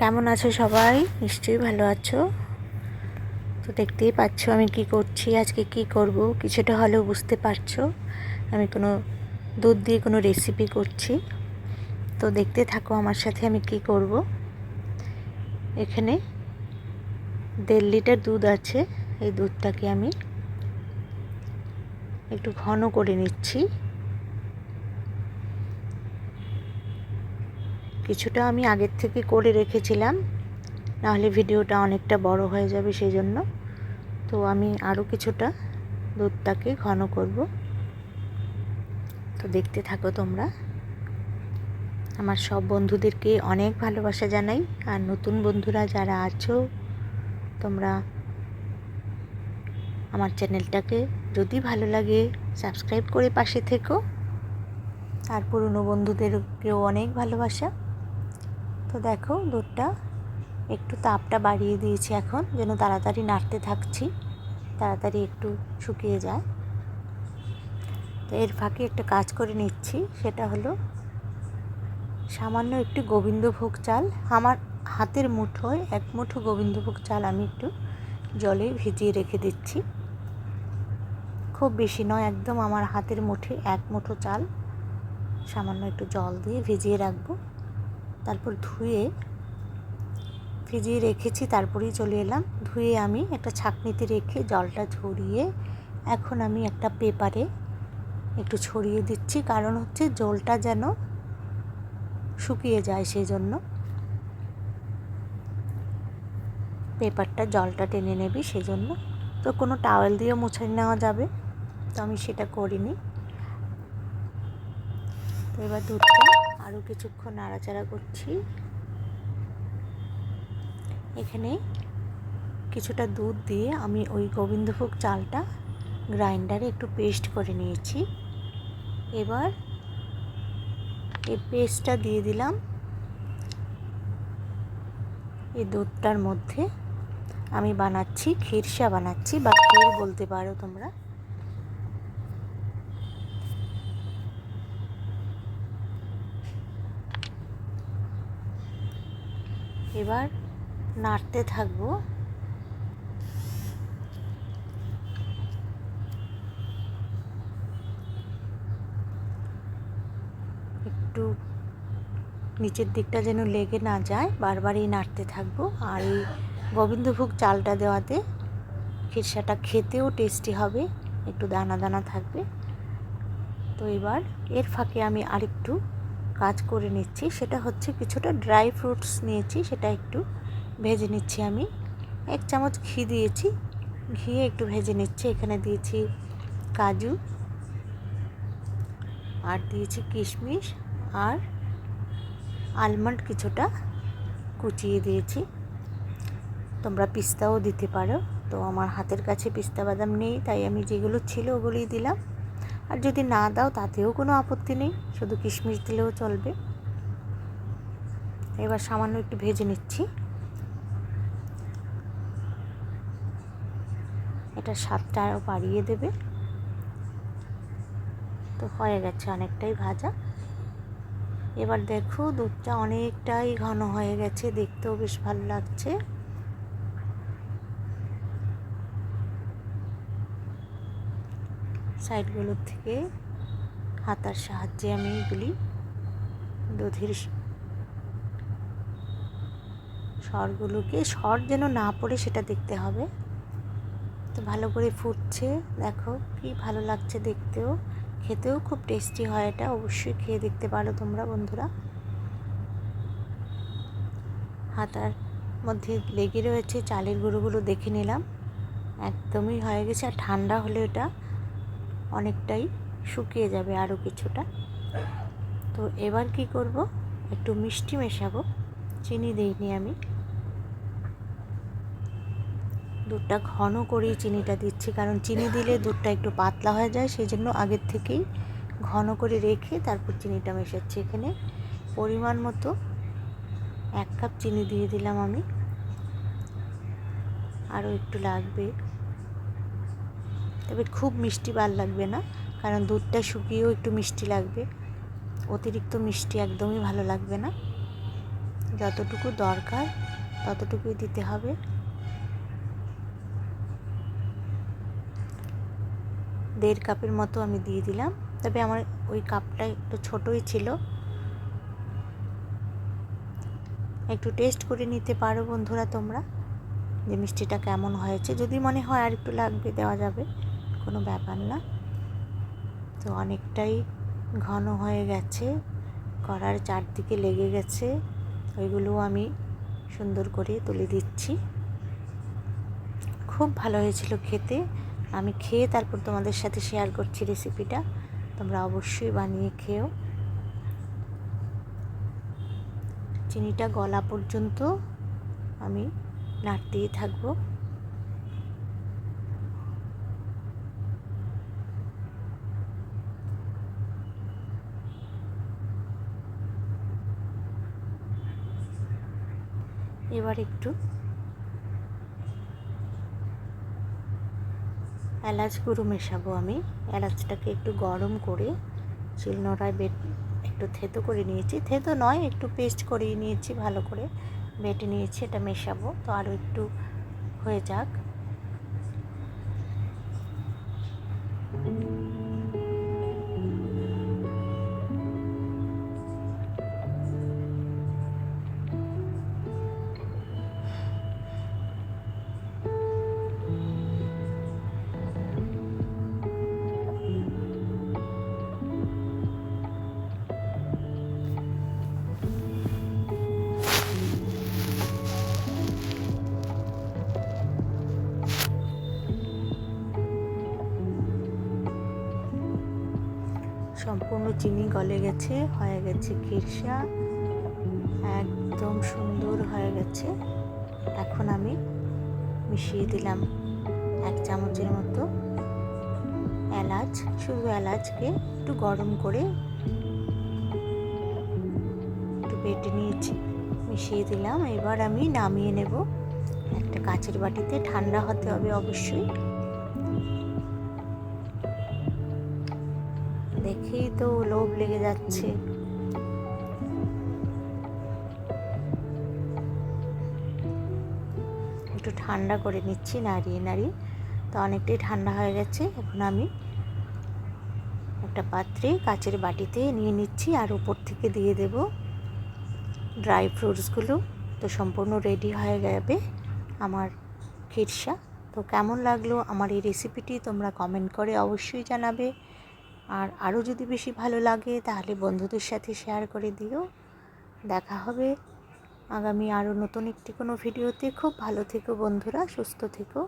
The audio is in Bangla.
কেমন আছো সবাই? নিশ্চয়ই ভালো আছো। তো দেখতেই পাচ্ছ আমি কি করছি, আজকে কি করব, কিছুটা হলেও বুঝতে পারছ। আমি কোনো দুধ দিয়ে কোনো রেসিপি করছি। তো দেখতে থাকো আমার সাথে আমি কি করব। এখানে দেড় লিটার দুধ আছে, এই দুধটাকে আমি একটু ঘন করে নিচ্ছি। কিছুটা আমি আগের থেকে করে রেখেছিলাম, নাহলে ভিডিওটা অনেকটা বড় হয়ে যাবে সেই জন্য তো আমি আরও কিছুটা দুধটাকে ঘন করব। তো দেখতে থাকো তোমরা। আমার সব বন্ধুদেরকে অনেক ভালোবাসা জানাই, আর নতুন বন্ধুরা যারা আছো, তোমরা আমার চ্যানেলটাকে যদি ভালো লাগে, সাবস্ক্রাইব করে পাশে থেকো। আর পুরনো বন্ধুদেরকেও অনেক ভালোবাসা। তো দেখো দুধটা, একটু তাপটা বাড়িয়ে দিয়েছি এখন, যেন তাড়াতাড়ি নাড়তে থাকছি, তাড়াতাড়ি একটু শুকিয়ে যায়। তো এর ফাঁকে একটা কাজ করে নিচ্ছি, সেটা হলো সামান্য একটু গোবিন্দভোগ চাল। আমার হাতের মুঠোয় এক মুঠো গোবিন্দভোগ চাল আমি একটু জলে ভিজিয়ে রেখে দিচ্ছি। খুব বেশি নয়, একদম আমার হাতের মুঠে এক মুঠো চাল সামান্য একটু জল দিয়ে ভিজিয়ে রাখব। তারপর ধুয়ে ভিজিয়ে রেখেছি, তারপরেই চলে এলাম। ধুয়ে আমি একটা ছাঁকনিতে রেখে জলটা ঝরিয়ে এখন আমি একটা পেপারে একটু ছড়িয়ে দিচ্ছি। কারণ হচ্ছে জলটা যেন শুকিয়ে যায় সেই জন্য পেপারটা জলটা টেনে নেবে সেই জন্য তো কোনো টাওয়েল দিয়ে মুছে নেওয়া যাবে। তো আমি সেটা করিনি। তো এবার দুধটা আরও কিছুক্ষণ নাড়াচাড়া করছি। এখানে কিছুটা দুধ দিয়ে আমি ওই গোবিন্দভোগ চালটা গ্রাইন্ডারে একটু পেস্ট করে নিয়েছি। এবার এই পেস্টটা দিয়ে দিলাম এই দুধটার মধ্যে। আমি বানাচ্ছি খিরসা বানাচ্ছি বা ক্ষীর বলতে পারো তোমরা। এবার নাড়তে থাকব। একটু নিচের দিকটা যেন লেগে না যায়, বারবারই নাড়তে থাকব। আর এই গোবিন্দভোগ চালটা দেওয়াতে খিরসাটা খেতেও টেস্টি হবে, একটু দানা দানা থাকবে। তো এবার এর ফাঁকে আমি আরেকটু কাজ করে নিচ্ছি। সেটা হচ্ছে কিছুটা ড্রাই ফ্রুটস নিয়েছি, সেটা একটু ভেজে নিচ্ছি আমি। এক চামচ ঘি দিয়েছি। ঘি একটু ভেজে নিচ্ছি। এখানে দিয়েছি কাজু আর দিয়েছি কিশমিশ আর আলমন্ড কিছুটা কুচিয়ে দিয়েছি। তোমরা পিস্তাও দিতে পারো। তো আমার হাতের কাছে পিস্তা বাদাম নেই, তাই আমি যেগুলো ছিল ওগুলোই দিলাম। আর যদি না দাও, তাতেও কোনো আপত্তি নেই। শুধু কিশমিশ দিলেও চলবে। এবার সামান্য একটু ভেজে নিচ্ছি। এটা স্বাদটা আরও বাড়িয়ে দেবে। তো হয়ে গেছে অনেকটাই ভাজা। এবার দেখো, দুধটা অনেকটাই ঘন হয়ে গেছে। দেখতেও বেশ ভালো লাগছে। সাইডগুলোর থেকে হাতার সাহায্যে আমি এগুলি দুধের স্বরগুলোকে স্বর যেন না পড়ে সেটা দেখতে হবে। তো ভালো করে ফুটছে, দেখো কি ভালো লাগছে দেখতেও। খেতেও খুব টেস্টি হয় এটা, অবশ্যই খেয়ে দেখতে পারো তোমরা বন্ধুরা। হাতার মধ্যে লেগে রয়েছে চালের গুঁড়োগুলো দেখে নিলাম। একদমই হয়ে গেছে, আর ঠান্ডা হলে এটা অনেকটাই শুকিয়ে যাবে আরও কিছুটা। তো এবার কি করব? একটু মিষ্টি মেশাবো। চিনি দিইনি আমি। দুধটা ঘন করেই চিনিটা দিচ্ছি, কারণ চিনি দিলে দুধটা একটু পাতলা হয়ে যায় সেই জন্য আগের থেকেই ঘন করে রেখে তারপর চিনিটা মেশাচ্ছি। এখানে পরিমাণ মতো এক কাপ চিনি দিয়ে দিলাম আমি। আরও একটু লাগবে। তবে খুব মিষ্টি বার লাগবে না, কারণ দুধটা শুকিয়েও একটু মিষ্টি লাগবে। অতিরিক্ত মিষ্টি একদমই ভালো লাগবে না। যতটুকু দরকার ততটুকুই দিতে হবে। দেড় কাপের মতো আমি দিয়ে দিলাম, তবে আমার ওই কাপটা একটু ছোটোই ছিল। একটু টেস্ট করে নিতে পারো বন্ধুরা তোমরা, যে মিষ্টিটা কেমন হয়েছে। যদি মনে হয় আর একটু লাগবে, দেওয়া যাবে। কোনো ব্যাপার না। তো অনেকটাই ঘন হয়ে গেছে কড়ার চারদিকে লেগে গেছে ওইগুলো আমি সুন্দর করে তুলে দিচ্ছি। খুব ভালো হয়েছিল খেতে। আমি খেয়ে তারপর তোমাদের সাথে শেয়ার করছি রেসিপিটা তোমরা অবশ্যই বানিয়ে খেও। চিনিটা গলা পর্যন্ত আমি নাড়তেই থাকব। এবার একটু এলাচ গুঁড়ো মেশাবো আমি। এলাচটাকে একটু গরম করে শিলনোড়ায় বেট, একটু থেতো করে নিয়েছি। থেতো নয়, একটু পেস্ট করিয়ে নিয়েছি, ভালো করে বেটে নিয়েছি, এটা মেশাবো। তো আরও একটু হয়ে যাক। সম্পূর্ণ চিনি গলে গেছে, হয়ে গেছে খিরসা একদম সুন্দর হয়ে গেছে। এখন আমি মিশিয়ে দিলাম এক চামচের মতো এলাচ। শুধু এলাচকে একটু গরম করে একটু বেটে নিয়েছি। মিশিয়ে দিলাম। এবার আমি নামিয়ে নেব। একটা কাচের বাটিতে। ঠান্ডা হতে হবে অবশ্যই। দেখেই তো লোভ লেগে যাচ্ছে। একটু ঠান্ডা করে নিচ্ছি, নাড়িয়ে নাড়িয়ে। তো অনেকটাই ঠান্ডা হয়ে গেছে। এখন আমি একটা পাত্রে কাচের বাটিতে নিয়ে নিচ্ছি আর উপর থেকে দিয়ে দেব ড্রাই ফ্রুটসগুলো। তো সম্পূর্ণ রেডি হয়ে যাবে আমার খিরসা। তো কেমন লাগল আমার এই রেসিপিটি তোমরা কমেন্ট করে অবশ্যই জানাবে। আর আরও যদি বেশি ভালো লাগে, তাহলে বন্ধুদের সাথে শেয়ার করে দিও। দেখা হবে আগামী আরও নতুন একটি কোনো ভিডিওতে খুব ভালো থেকো বন্ধুরা, সুস্থ থেকো।